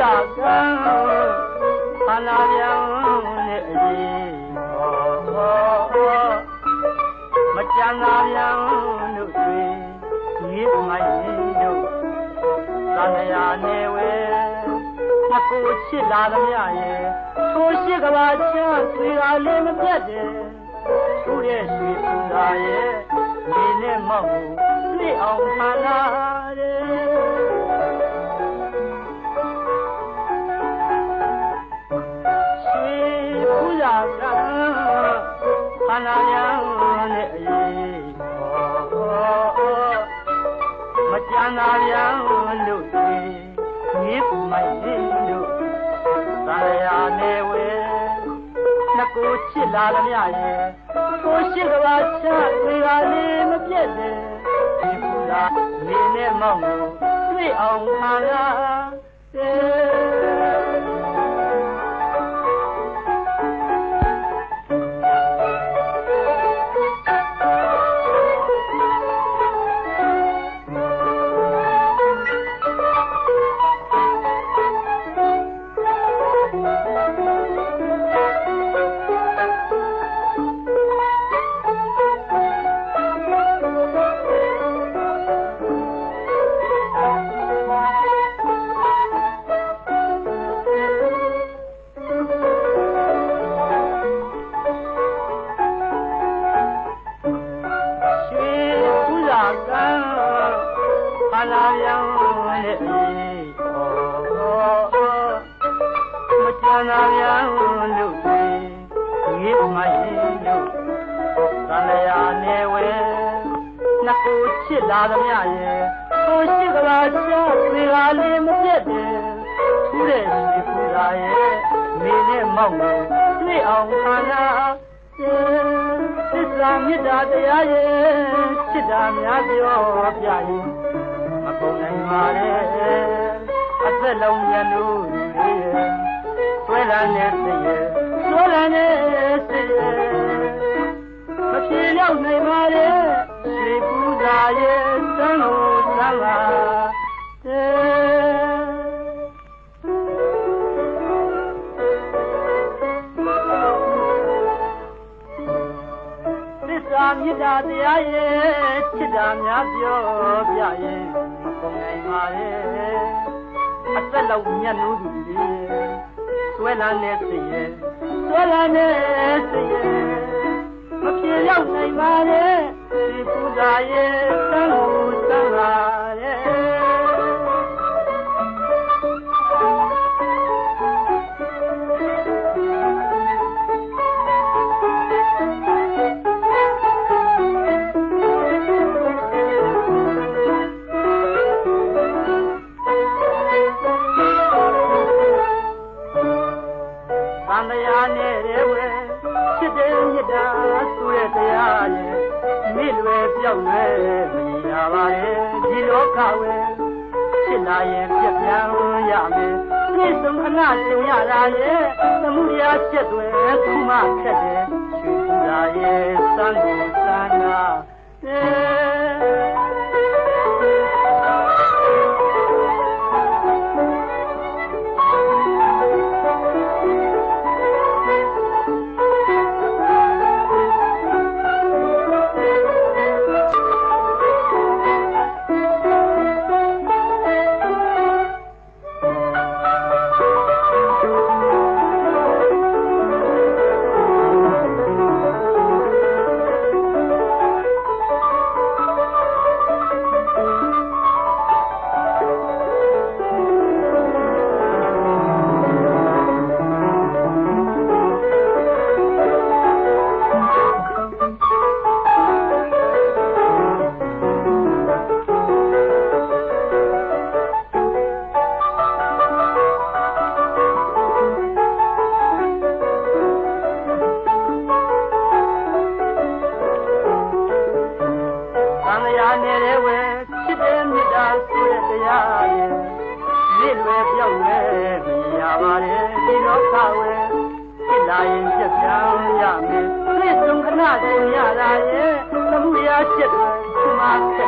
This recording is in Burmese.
ရကံခန္ဓာပြောင်းနဲ့အရင်မကြမ်းသာပြောင်းတို့တွင်မြေမိုင်းတို့သံဃာနေဝဲမကိုချစ်လာသမျှရဲ့ထိုရှိကဘာချဆွေသာလေးမပြတ်တယ်သူ့ရဲ့ရွှေပူသာရဲ့ဒီနဲ့မဟုတ်တွေ့အောင်ခန္ဓာ ခန္ဓာများနဲ့အေးဟောမကြမ်းသာပြန်လို့တွေမြေမိုက်လို့သာယာနေဝဲနှစ်ကိုချစ်လာသမျှရဲ့ကိုရှိကဘာချတွေပါလေးမပြတ်တယ်ဒီပူလာနေနဲ့မောင်းကိုတွေ့အောင်ခါရ လာပြောင်းရဲ့အေးဟောမကြမ်းသာပြောင်းလို့ဒီဒီမိုင်းလို့သံဃာနေဝဲနှစ်ကိုချစ်လာသမျှရဲ့ကိုရှိကလာချတွေပါလေးမပြတ်တယ်ထူးတဲ့ရှိပူလာရဲ့မိနဲ့မောက်ကိုတွေ့အောင်ခန္ဓာသစ္စာမေတ္တာတရားရဲ့စိတ္တာများပြောပြရင်မ ကုန်နိုင်ပါနဲ့အသက်လုံးရလို့တွေရဲ့ဆွဲလာတဲ့စိတ်ရဲ့ဆွဲလာတဲ့စိတ်ရဲ့မပြေရောက်နိုင်ပါနဲ့ရွှေပူဇာရဲ့သံလို့သံလာတဲ့သစ္စာမေတ္တာတရားရဲ့စိတ္တာများပြောပြရင်မ ကုန်နိုင်ပါရဲ့အသက်လောက်မြတ်လို့သူတွေဆွဲလာတဲ့စိတ်ရဲ့ဆွဲလာတဲ့စိတ်ရဲ့မပြေရောက်နိုင်ပါရဲ့ဒီပူဇာရဲ့သံလို့သံလာ ရဲ့သံဃာနဲ့တဲ့ဝဲချစ်တဲ့မြတ်တာဆိုတဲ့တရားရဲ့မိလွယ်ပြောက်လွယ်မရပါရဲ့ဒီလောကဝဲချစ်လာရင်ပြက်ပြန်ရမယ်ပြည့်စုံခဏရှင်းရတာရဲ့သမှုရာချက်တွေသူမှခက်တယ်ရွှေပူတာရဲ့စမ်းသူစမ်းနာ မရပါနဲ့ဒီလောကဝဲဖြစ်လာရင်ပြက်ပြောင်းရမယ်ပြည့်စုံခဏရှင်ရတာရဲ့သမှုရာချက်တွေဒီမှာခ